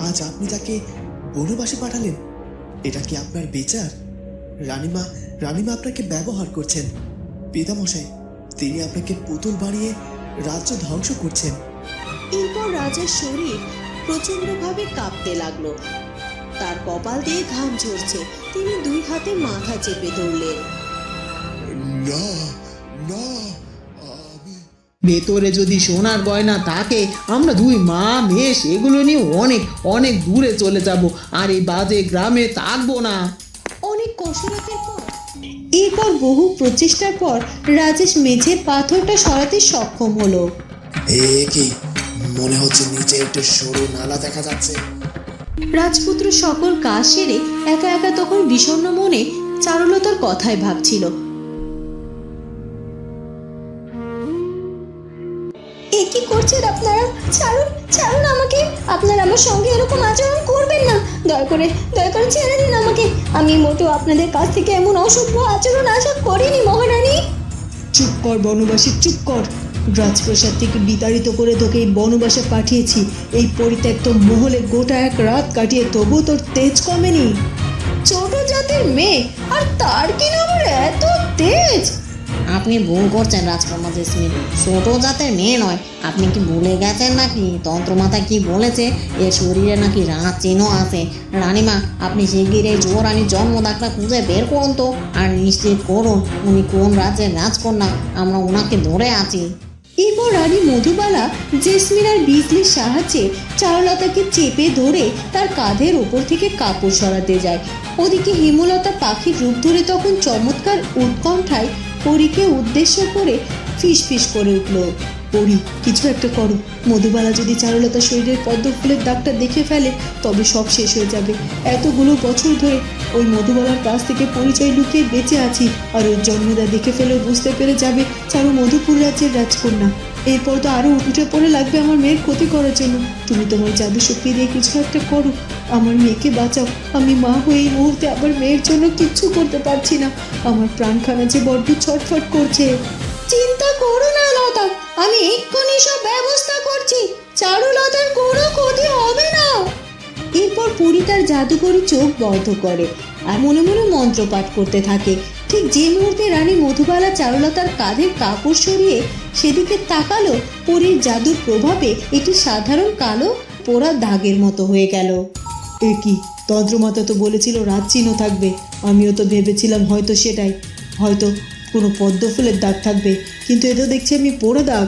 আজ আপনি তাকে বনবাসে পাঠালেন এটা কি আপনার বিচার? রানীমা রানীমা আপনাকে ব্যবহার করছেন। পিতামশাই তিনি আপনাকে পুতুল বাড়িয়ে রাজ্য ধ্বংস করছেন। এরপর রাজার শরীর প্রচন্ডভাবে কাঁপতে লাগল। তার কপাল দিয়ে ঘাম ঝরছে। তিনি দুই হাতে মাথা চেপে ধরলেন। না না ভেতরে যদি সোনার গয়না থাকে আমরা দুই মা মেয়ে সেগুলো নিয়ে অনেক অনেক দূরে চলে যাব। আর এই বাজে গ্রামে থাকব না। অনেক কসরতের পর এরপর বহু প্রচেষ্টার পর রাজেশ মেঝে পাথরটা সরাতে সক্ষম হলো। এ কি? মনে হচ্ছে নিচে একটা সরু নালা দেখা যাচ্ছে। রাজপুত্র সকল কাজ সেরে একা একা তখন বিষণ্ণ মনে চারুলতার কথাই ভাবছিল। করছেন আপনারা? ছাড়ুন ছাড়ুন আমাকে। আপনারা আমার সঙ্গে এরকম আচরণ করবেন না। দয়া করে দয়া করে ছেড়ে দিন আমাকে। আমি মোটেও আপনাদের কাছ থেকে এমন অসভ্য আচরণ আশা করিনি মহারানী। চুপ কর বনবাসী চুপ কর। রাজপ্রাসাদ থেকে বিতাড়িত করে তোকে এই বনবাসে পাঠিয়েছি। এই পরিত্যক্ত মহলে গোটা এক রাত কাটিয়ে তবু তোর তেজ কমেনি। ছোট জাতের মেয়ে আর তার কিনা আবার এত তেজ? আপনি ভুল করছেন রাজকুমার জেসমিন ছোট জাতের মেয়ে নয়। আপনি কি ভুলে গেছেন নাকি? তন্ত্রমাতা কি বলেছে? এর শরীরে নাকি রাত চিহ্ন আছে। রানীমা, আপনি শিগগির এই যুবরানীর জন্মদাগটা খুঁজে বের করুন তো আর নিশ্চিত করুন উনি কোন রাজ্যের রাজকন্যা। আমরা ওনাকে ধরে আছি। এরপর রানী মধুবালা জেসমিন আর বিজলির সাহায্যে চারুলতাকে চেপে ধরে তার কাঁধের ওপর থেকে কাপড় সরাতে যায়। ওদিকে হেমলতা পাখির রূপ ধরে তখন চমৎকার উৎকণ্ঠায় পরীকে উদ্দেশ্য করে ফিস ফিস করে উঠল। পরি, কিছু একটা করো। মধুবালা যদি চারুলতা শরীরের পদ্ম ফুলের দাগটা দেখে ফেলে, তবে সব শেষ হয়ে যাবে। এতগুলো বছর ধরে ওই মধুবালার কাছ থেকে পরিচয় লুকিয়ে বেঁচে আছি, আর ওর জন্মদা দেখে ফেলে বুঝতে পেরে যাবে চারু মধুপুর রাজ্যের রাজকন্যা। এরপর তো আরও উঠে পড়ে লাগবে আমার মেয়ের ক্ষতি করার জন্য। তুমি তোমার জাদু শক্তি দিয়ে কিছু একটা করো। আমার মেয়েকে বাঁচাও। আমি মা হয়ে এই মুহূর্তে আবার মেয়ের জন্য কিচ্ছু করতে পারছি না। আমার প্রাণখানা যে বড্ড ছটফট করছে। চিন্তা করো না লতা। আমি এক্ষুনি সব ব্যবস্থা করছি। চারুলতার কোনো ক্ষতি হবে না। এরপর পুরী তার জাদুকরি চোখ বন্ধ করে আর মনে মনে মন্ত্র পাঠ করতে থাকে। ঠিক যে মুহূর্তে রানী মধুবালা চারুলতার কাঁধের কাপড় সরিয়ে সেদিকে তাকালো পরীর জাদুর প্রভাবে এটি সাধারণ কালো পোড়া দাগের মতো হয়ে গেল। এ কি? তন্ত্রমাতা তো বলেছিল রাত চিহ্ন থাকবে। আমিও তো ভেবেছিলাম হয়তো সেটাই। হয়তো কোনো পদ্ম ফুলের দাগ থাকবে কিন্তু এটা দেখছি আমি পোড়া দাগ।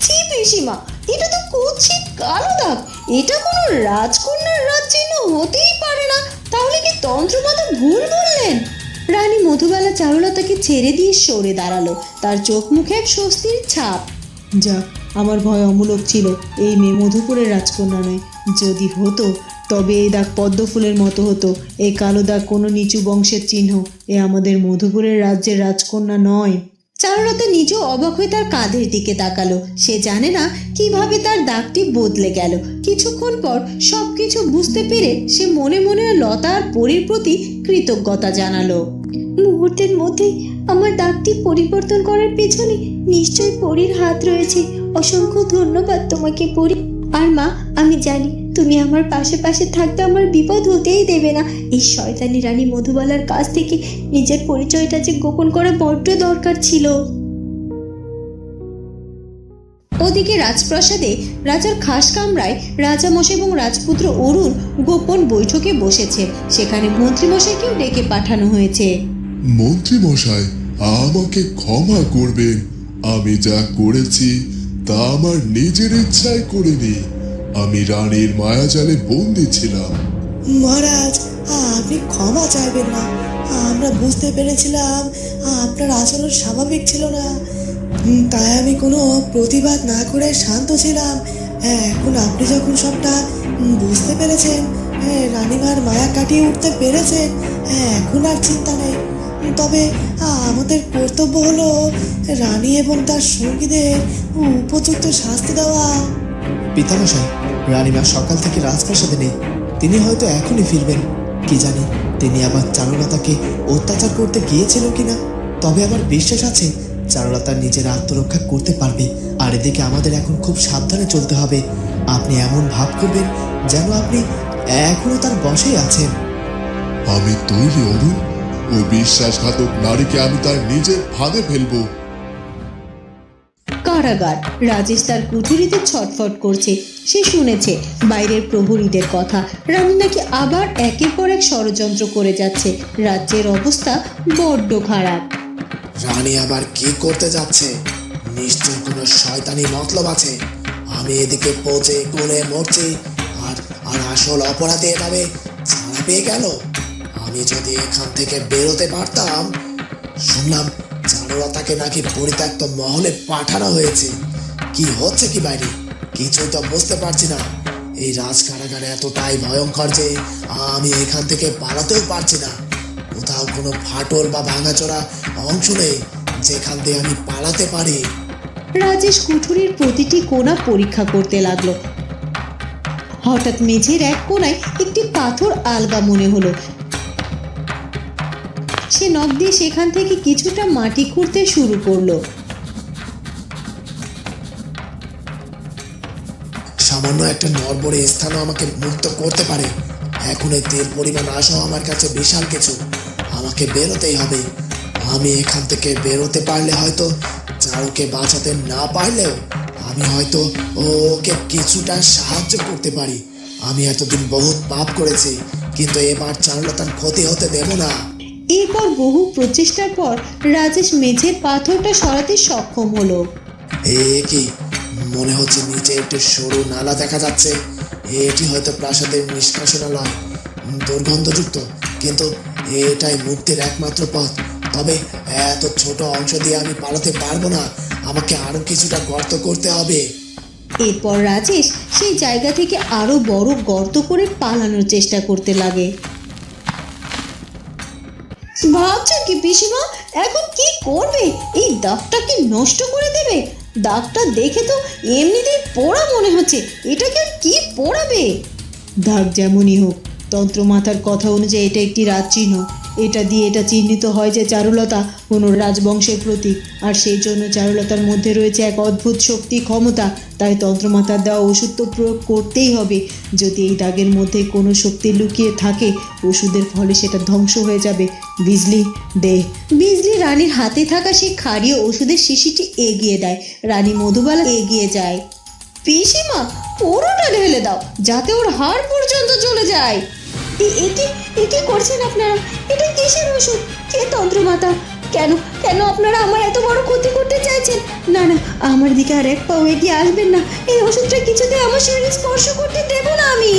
ছি পিসিমা এটা তো কুৎসিত কালো দাগ। এটা কোনো রাজকন্যার রাজ চিহ্ন হতেই পারে না। তাহলে কি তন্ত্রমাতা ভুল বললেন? রানী মধুবালা চারুলতাকে ছেড়ে দিয়ে সরে দাঁড়াল। তার চোখ মুখে এক স্বস্তির ছাপ। যাক, আমার ভয় অমূলক ছিল, এই মেয়ে মধুপুরের রাজকন্যা নয়। যদি হতো, তবে এই দাগ পদ্ম ফুলের মতো হতো। এই কালো দাগ কোনো নিচু বংশের চিহ্ন, এ আমাদের মধুপুরের রাজ্যের রাজকন্যা নয়। চারুলতা নিজেও অবাক হয়ে তার কাঁধের দিকে তাকালো। সে জানে না কীভাবে তার দাগটি বদলে গেল। কিছুক্ষণ পর সব কিছু বুঝতে পেরে সে মনে মনে লতা আর পরীর প্রতি কৃতজ্ঞতা জানালো। মুহূর্তের মধ্যেই আমার দাগটি পরিবর্তন করার পেছনে নিশ্চয়ই পরীর হাত রয়েছে। অসংখ্য ধন্যবাদ তোমাকে, পরী। আর মা, আমি জানি তুমি আমার পাশে পাশে থাকতে আমার বিপদ হতেই দেবে না। এই শয়তানি রানী মধুবালার কাছ থেকে নিজের পরিচয়টা যে গোপন করা বড্ড দরকার ছিল। ওদিকে রাজপ্রাসাদে রাজার খাস কামরায় রাজামশাই এবং রাজপুত্র অরুণ গোপন বৈঠকে বসেছে। সেখানে মন্ত্রীমশাইকেও ডেকে পাঠানো হয়েছে। মন্ত্রী মশাই আমাকে ক্ষমা করবেন। আমি যা করেছি তা আমার নিজের ইচ্ছায় করিনি। আমি রানীর মায়াজালে বন্দি ছিলাম। মহারাজ, আপনি ক্ষমা চাইবেন না। আমরা বুঝতে পেরেছিলাম আপনার আচরণ স্বাভাবিক ছিল না। তাই আমি কোনো প্রতিবাদ না করে শান্ত ছিলাম। এখন আপনি যখন সবটা বুঝতে পেরেছেন রানীমার মায়া কাটিয়ে উঠতে পেরেছেন এখন আর চিন্তা নেই। তবে আমাদের কর্তব্য হলো রানী এবং তার সঙ্গীদের উপযুক্ত শাস্তি দেওয়া। পিতামশাই রানীমা সকাল থেকে রাজপ্রাসাদে নেই। তিনি হয়তো এখনই ফিরবেন। কি জানি তিনি আবার চারুলতাকে অত্যাচার করতে গিয়েছিল কিনা? তবে আমার বিশ্বাস আছে চারুলতা নিজের আত্মরক্ষা করতে পারবে। আর এদিকে আমাদের এখন খুব সাবধানে চলতে হবে। আপনি এমন ভাব করবেন যেন আপনি এখনও তার বসেই আছেন। আমি তৈরি অরুণ। ওই বিশ্বাসঘাতক নারীকে আমি তার নিজের ফাঁদে ফেলব। কারাগার। রাজেশ তার কুঠুরিতে ছটফট করছে। সে শুনেছে বাইরের প্রহরীদের কথা। রানী নাকি আবার একের পর এক ষড়যন্ত্র করে যাচ্ছে। রাজ্যের অবস্থা বড্ড খারাপ। রানী আবার কি করতে যাচ্ছে? নিশ্চয় কোনো শয়তানি মতলব আছে। আমি এদিকে পচে গুনে মরছি আর আর আসল অপরাধে এভাবে ছাড়া পেয়ে গেল? আমি যদি এখান থেকে বেরোতে পারতাম, শুনলাম চারুলতাকে নাকি পরিত্যক্ত মহলে পাঠানো হয়েছে। কি হচ্ছে কি বাইরে? কিছুই তো বুঝতে পারছি না। এই রাজ কারাগারে এতটাই ভয়ঙ্কর যে আমি এখান থেকে পালাতেও পারছি না। কোথাও কোনো ফাটল বা ভাঙাচোরা অংশ নেই যেখান দিয়ে আমি পালাতে পারি। রাজেশ কুঠুরির প্রতিটি কোণা পরীক্ষা করতে লাগল। হঠাৎ মেঝের এক কোণায় একটি পাথর আলগা মনে হলো। সে নখ দিয়ে সেখান থেকে কিছুটা মাটি খুঁড়তে শুরু করল। সামান্য একটা নড়বড়ে স্থানও আমাকে মুক্ত করতে পারে। এখন এই তেল পরিমাণ আসাও আমার কাছে বিশাল কিছু। আমাকে বেরোতেই হবে। আমি এখান থেকে বেরোতে পারলে হয়তো চারুকে বাঁচাতে না পারলেও আমি হয়তো ওকে কিছুটা সাহায্য করতে পারি। আমি এতদিন বহুত পাপ করেছি, কিন্তু এবার চারুলতার ক্ষতি হতে দেব না। এরপর বহু প্রচেষ্টার পর রাজেশ মেঝের পাথরটা সরাতে সক্ষম হলো। এ কি? মনে হচ্ছে নিচে একটি সরু নালা দেখা যাচ্ছে। এটি হয়তো প্রাসাদের নিষ্কাশনালয় দুর্গন্ধযুক্ত কিন্তু এটাই মুক্তির একমাত্র পথ। তবে এত ছোট অংশ দিয়ে আমি পালাতে পারব না। আমাকে আরও কিছুটা গর্ত করতে হবে। এরপর রাজেশ সেই জায়গা থেকে আরও বড় গর্ত করে পালানোর চেষ্টা করতে লাগে। ভাবছেন কি পিসিমা, এখন কি করবে? এই দাগটাকে নষ্ট করে দেবে? দাগটা দেখে তো এমনিতেই পোড়া মনে হচ্ছে। এটাকে আর কি পোড়াবে? দাগ যেমনই হোক তন্ত্রমাতার কথা অনুযায়ী এটা একটি রাজচিহ্ন। এটা দিয়ে এটা চিহ্নিত হয় যে চারুলতা কোনো রাজবংশের প্রতীক, আর সেই জন্য চারুলতার মধ্যে রয়েছে এক অদ্ভুত শক্তি, ক্ষমতা। তাই তন্ত্রমাতার দেওয়া ওষুধ তো প্রয়োগ করতেই হবে। যদি এই দাগের মধ্যে কোনো শক্তি লুকিয়ে থাকে, ওষুধের ফলে সেটা ধ্বংস হয়ে যাবে। বিজলি দে। বিজলি রানীর হাতে থাকা সেই ক্ষারীয় ওষুধের শিশিটি এগিয়ে দেয়। রানী মধুবালা এগিয়ে যায়। পিসিমা পুরোটা ঢেলে দাও, যাতে ওর হাড় পর্যন্ত চলে যায়। এটি কি করছেন আপনারা? এটা কিসের ওষুধ? কে তন্ত্রমাতা? কেন কেন আপনারা আমার এত বড় ক্ষতি করতে চাইছেন? না না, আমার দিকে আর এক পাও এগিয়ে আসবেন না। এই ওষুধটা কিছুতে আমার শরীরে স্পর্শ করতে দেব না আমি।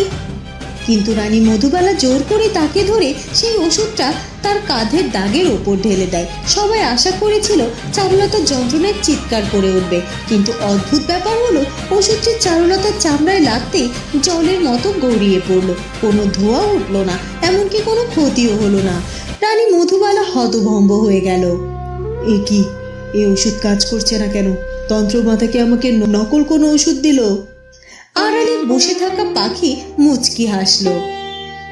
কিন্তু রানী মধুবালা জোর করে তাকে ধরে সেই ওষুধটা তার কাঁধের দাগের ওপর ঢেলে দেয়। সবাই আশা করেছিল চারুলতা যন্ত্রণায় চিৎকার করে উঠবে। কিন্তু অদ্ভুত ব্যাপার হলো ওষুধটি চারুলতার চামড়ায় লাগতেই জলের মতো গড়িয়ে পড়ল। কোনো ধোয়া উঠল না, এমনকি কোনো ক্ষতিও হলো না। রানী মধুবালা হতভম্ব হয়ে গেল। এ কি? এই ওষুধ কাজ করছে না কেন? তন্ত্রমাতাকে আমাকে নকল কোনো ওষুধ দিল? আড়ালে বসে থাকা পাখি মুচকি হাসলো।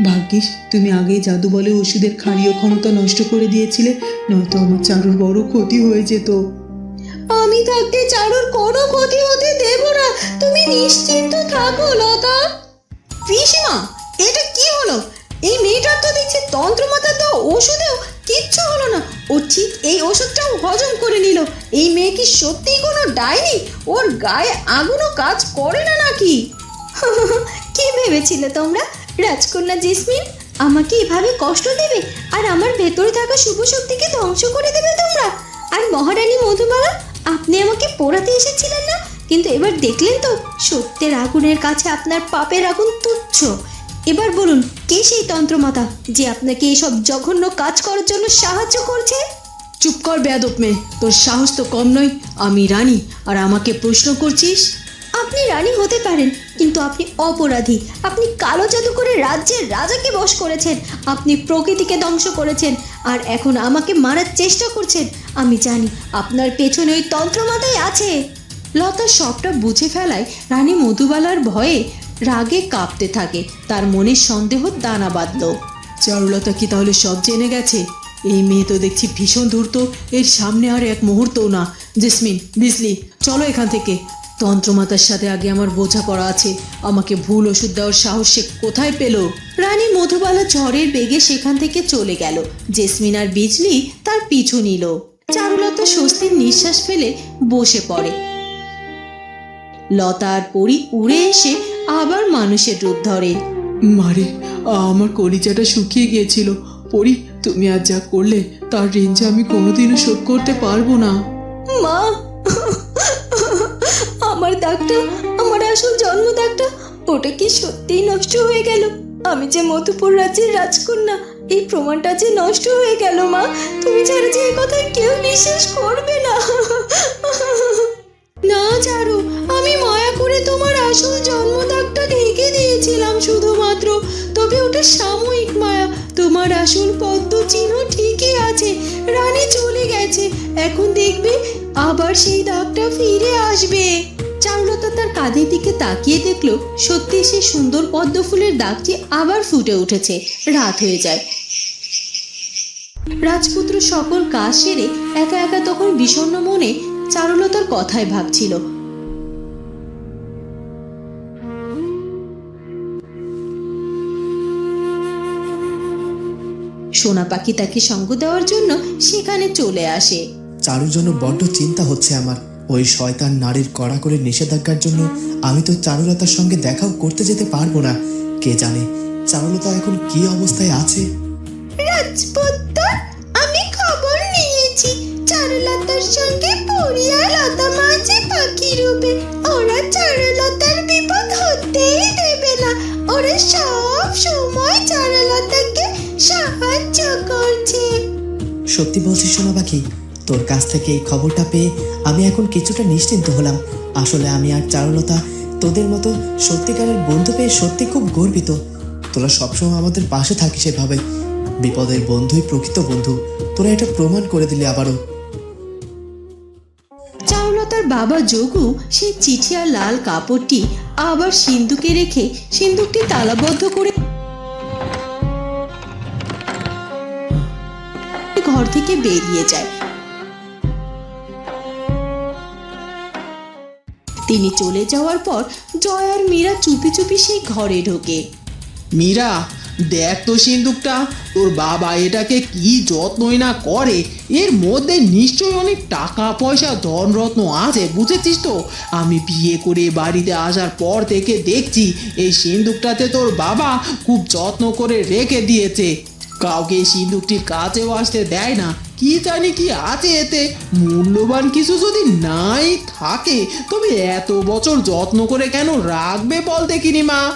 ভাগ্যিস, তুমি আগেই জাদু বলে ওষুধের ক্ষারীয় ক্ষমতা নষ্ট করে দিয়েছিলে, নয়তো আমার চারুর বড় ক্ষতি হয়ে যেত। আমি থাকতে চারুর কোনো ক্ষতি হতে দেব না। তুমি নিশ্চিন্ত থাকো, লতা। পিসিমা এটা কি হলো? এই মেয়েটার তো দেখছি তন্ত্রমাতা তো ওষুধেও কিচ্ছু হলো না। ও ঠিক এই ওষুধটাও হজম করে নিল। এই মেয়ে কি সত্যিই কোনো ডাইনি? ওর গায়ে আগুনও কাজ করে না নাকি? কি ভেবেছিলে তোমরা? রাজকন্যা জেসমিন, আমাকে এভাবে কষ্ট দেবে? আর আমার ভেতরে থাকা শুভ শক্তিকে ধ্বংস করে দেবে তোমরা? আর মহারানী মধুবালা আপনি আমাকে পোড়াতে এসেছিলেন না? কিন্তু এবার দেখলেন তো, সত্যের আগুনের কাছে আপনার পাপের আগুন তুচ্ছ। এবার বলুন কে সেই তন্ত্রমাতা যে আপনাকে এইসব জঘন্য কাজ করার জন্য সাহায্য করছে? চুপ কর বেয়াদব মেয়ে তোর সাহস তো কম নয় আমি রানী আর আমাকে প্রশ্ন করছিস? আপনি রানী হতে পারেন কিন্তু আপনি অপরাধী। আপনি কালো জাদু করে রাজ্যের রাজাকে বশ করেছেন আপনি প্রকৃতিকে ধ্বংস করেছেন আর এখন আমাকে মারার চেষ্টা করছেন। আমি জানি আপনার পেছনে ওই তন্ত্রমাতাই আছে। লতা সবটা বুঝে ফেলায় রানী মধুবালার ভয়ে রাগে কাঁপতে থাকে। তার মনে সন্দেহ দানা বাঁধলো। চারুলতা কি তাহলে সব জেনে গেছে? এই মেয়ে তো দেখছি ভীষণ ধূর্ত। এর সামনে আর এক মুহূর্তও না। জেসমিন, বিজলি, চলো এখান থেকে। তন্ত্রমাতার সাথে আগে আমার বোঝাপড়া আছে। আমাকে ভুল ওষুধ দেওয়ার সাহস সে কোথায় পেল? রানী মধুবালা ঝড়ের বেগে সেখান থেকে চলে গেল। জেসমিন আর বিজলি তার পিছু নিল। চারুলতা স্বস্তির নিঃশ্বাস ফেলে বসে পড়ে। লতা আর পরি উড়ে এসে আবার মানুষের রূপ ধরে। মারে আমার কলিজাটা শুকিয়ে গিয়েছিল। পরি তুমি আজ যা করলে তার রেঞ্জে আমি কোনোদিনও শোধ করতে পারব না। মা! আমার দাগটা আমার আসল জন্ম দাগটা ওটা কি সত্যিই নষ্ট হয়ে গেল? আমি যে মধুপুর রাজ্যের রাজকন্যা এই প্রমাণটা যে নষ্ট হয়ে গেল মা তুমি ছাড়া যে কথায় কেউ বিশ্বাস করবে না। না চারু আসল জন্মদাগটা ঢেকে দিয়েছিলাম শুধুমাত্র। তবে ওটা সাময়িক মায়া। তোমার আসল পদ্ম চিহ্ন ঠিকই আছে। রানী চলে গেছে। এখন দেখবে আবার সেই দাগটা ফিরে আসবে। চারুলতা তার কাঁধের দিকে তাকিয়ে দেখল, সত্যি সেই সুন্দর পদ্ম ফুলের দাগটি আবার ফুটে উঠেছে। রাত হয়ে যায়। রাজপুত্র সকল কাজ সেরে একা একা তখন বিষণ্ণ মনে চারুলতার কথায় ভাবছিল। সোনা পাখি তাকে সঙ্গ দেওয়ার জন্য সেখানে চলে আসে। চারুর জন্য বড্ড চিন্তা হচ্ছে আমার। ওই শয়তান নারীর কড়া করে নিষেধাজ্ঞার জন্য আমি তো চারুলতার সঙ্গে দেখাও করতে যেতে পারব না। কে জানে চারুলতা এখন কি অবস্থায় আছে? রাজপুত্র আমি খবর নিয়েছি। চারুলতার সঙ্গে পরিয়া লতা মাঝে পাখি রূপে। ওরা চারুলতার বিপদ হতেই সত্যি বলছিস সোনা পাখি তোর কাছ থেকে এই খবরটা পেয়ে আমি এখন কিছুটা নিশ্চিন্ত হলাম। আসলে আমি আর চারুলতা তোদের মতো সত্যিকারের বন্ধু পেয়ে সত্যি খুব গর্বিত। তোরা সবসময় আমাদের পাশে থাকিস এভাবে। বিপদের বন্ধুই প্রকৃত বন্ধু। তোরা এটা প্রমাণ করে দিলি আবারও। চারুলতার বাবা যোগু সেই চিঠি আর লাল কাপড়টি আবার সিন্ধুকে রেখে সিন্ধুকটি তালাবদ্ধ করে ঘর থেকে বেরিয়ে যায়। তিনি চলে যাওয়ার পর জয় আর মীরা চুপি চুপি সেই ঘরে ঢোকে। মীরা, দেখ তো সিন্দুকটা, তোর বাবা এটাকে কি যত্নই না করে, এর মধ্যে নিশ্চয়ই অনেক টাকা পয়সা ধনরত্ন আছে, বুঝেছিস তো? আমি বিয়ে করে বাড়িতে আসার পর থেকে দেখছি, এই সিন্দুকটাতে তোর বাবা খুব যত্ন করে রেখে দিয়েছে। কাউকে সিন্দুকটির কাছেও আসতে দেয় না। কি জানি কি আছে এতে? মূল্যবান কিছু যদি নাই থাকে, তবে এত বছর যত্ন করে কেন রাখবে বল দেখিনি মা?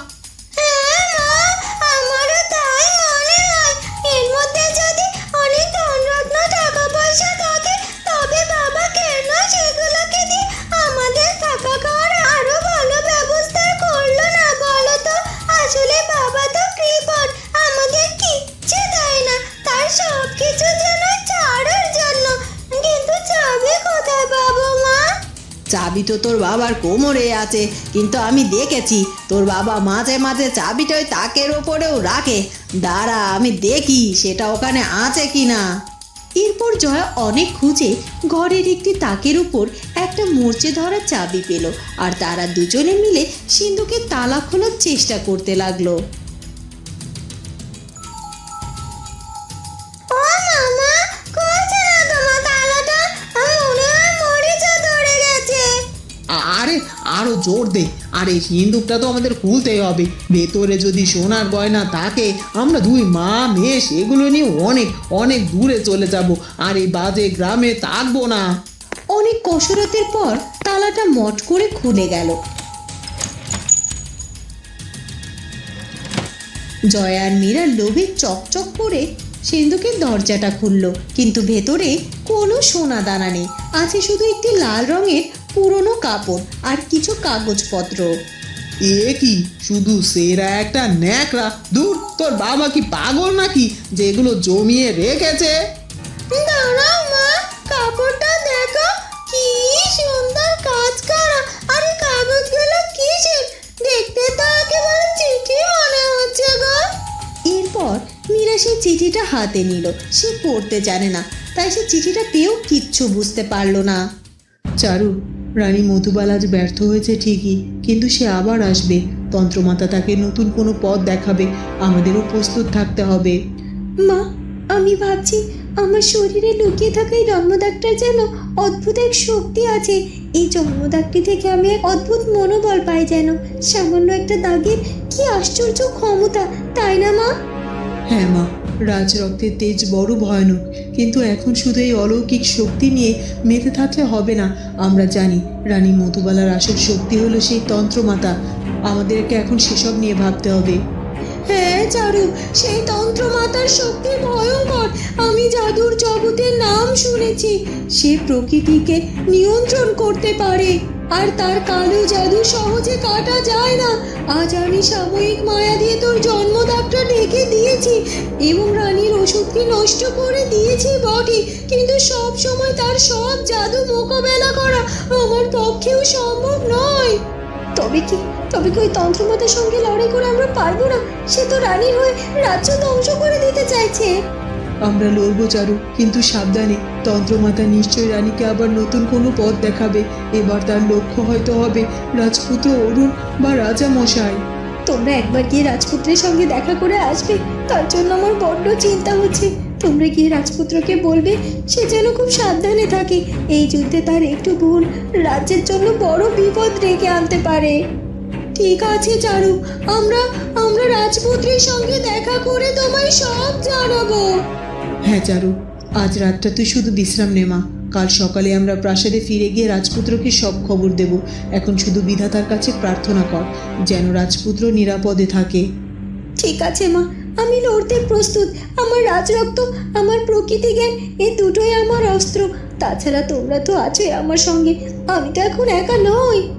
চাবি তো তোর বাবার কোমরে আছে, কিন্তু আমি দেখেছি তোর বাবা মাঝে মাঝে চাবিটা ওই তাকের ওপরেও রাখে। দাঁড়া, আমি দেখি সেটা ওখানে আছে কি না এরপর জয়া অনেক খুঁজে ঘরের একটি তাকের উপর একটা মরচে ধরা চাবি পেল, আর তারা দুজনে মিলে সিন্ধুকে তালা খোলার চেষ্টা করতে লাগল। আরও জোর দে। আরে সিন্দুকটা তো আমাদের খুলতেই হবে। ভেতরে যদি সোনার গয়না থাকে, আমরা দুই মা মেয়ে সেগুলো নিয়ে অনেক অনেক দূরে চলে যাব। আর এই বাজে গ্রামে থাকব না। অনেক কসরতের পর তালাটা মট করে খুলে গেল। জয়া আর মীরা লোভে চকচক করে সিন্ধুকের দরজাটা খুলল, কিন্তু ভেতরে কোনো সোনা দানা নেই। আছে শুধু একটি লাল রঙের পুরনো কাপড় আর কিছু কাগজপত্র। এ কি? শুধু সেরা একটা ন্যাকড়া? দূর তোর বাবা কি পাগল নাকি যেগুলো জমিয়ে রেখেছে? দাঁড়াও মা কাপড়টা দেখো। কি সুন্দর কাজ করা। আর কাগজগুলো কিসের? দেখতে তো একেবারে চিঠি মনে হচ্ছে গো। এরপর মীরা সেই চিঠিটা হাতে নিল। সে পড়তে জানে না। তাই সে চিঠিটা পেয়েও কিচ্ছু বুঝতে পারল না। চারু রানী মধুবালা আজ ব্যর্থ হয়েছে ঠিকই কিন্তু সে আবার আসবে। তন্ত্রমাতা তাকে নতুন কোনো পথ দেখাবে আমাদেরও প্রস্তুত থাকতে হবে। মা আমি ভাবছি আমার শরীরে লুকিয়ে থাকা এই জন্মদাগটার যেন অদ্ভুত এক শক্তি আছে। এই জন্মদাগটি থেকে আমি এক অদ্ভুত মনোবল পাই যেন। সামান্য একটা দাগের কি আশ্চর্য ক্ষমতা তাই না মা? হ্যাঁ মা রাজ রক্তের তেজ বড় ভয়ানক। কিন্তু এখন শুধু এই অলৌকিক শক্তি নিয়ে মেতে থাকলে হবে না, আমরা জানি। রানী মধুবালার আসল শক্তি হলো সেই তন্ত্রমাতা। আমাদেরকে এখন সেসব নিয়ে ভাবতে হবে। হ্যাঁ চারু, সেই তন্ত্রমাতার শক্তি ভয়ঙ্কর। আমি জাদুর জগতের নাম শুনেছি। সে প্রকৃতিকে নিয়ন্ত্রণ করতে পারে। আর তার কালো জাদু সহজে কাটা যায় না। আজ আমি সাময়িক মায়া দিয়ে তোর জন্মদাগটা ঢেকে দিয়েছি এবং রানীর ওষুধকে নষ্ট করে দিয়েছি বটে। কিন্তু সব সময় তার সব জাদু মোকাবেলা করা আমার পক্ষেও সম্ভব নয়। তবে কি তবে কি ওই তন্ত্রমাতার সঙ্গে লড়াই করে আমরা পারব না? সে তো রানীর হয়ে রাজ্য ধ্বংস করে দিতে চাইছে। আমরা লড়বো চারু, কিন্তু সাবধানে। তন্ত্রমাতা নিশ্চয়ই রানীকে আবার নতুন কোনো পথ দেখাবে। এবার তার লক্ষ্য হয়তো হবে রাজপুত্র অরুণ বা রাজা মশাই তোমরা একবার গিয়ে রাজপুত্রের সঙ্গে দেখা করে আসবে। তার জন্য আমার বড্ড চিন্তা হচ্ছে। তোমরা গিয়ে রাজপুত্রকে বলবে, সে যেন খুব সাবধানে থাকে। এই যুদ্ধে তার একটু ভুল। রাজ্যের জন্য বড় বিপদ ডেকে আনতে পারে। ঠিক আছে চারু, আমরা আমরা রাজপুত্রের সঙ্গে দেখা করে তোমায় সব জানাব। হ্যাঁ চারু। আজ রাতটা তুই শুধু বিশ্রাম নে, মা। কাল সকালে আমরা প্রাসাদে ফিরে গিয়ে রাজপুত্রকে সব খবর দেব। এখন শুধু বিধাতার কাছে প্রার্থনা কর, যেন রাজপুত্র নিরাপদে থাকে। ঠিক আছে, মা। আমি লড়তে প্রস্তুত। আমার রাজরক্ত, আমার প্রকৃতি জ্ঞান এই দুটোই আমার অস্ত্র। তাছাড়া তোমরা তো আছোই আমার সঙ্গে। আমি তো এখন একা নই।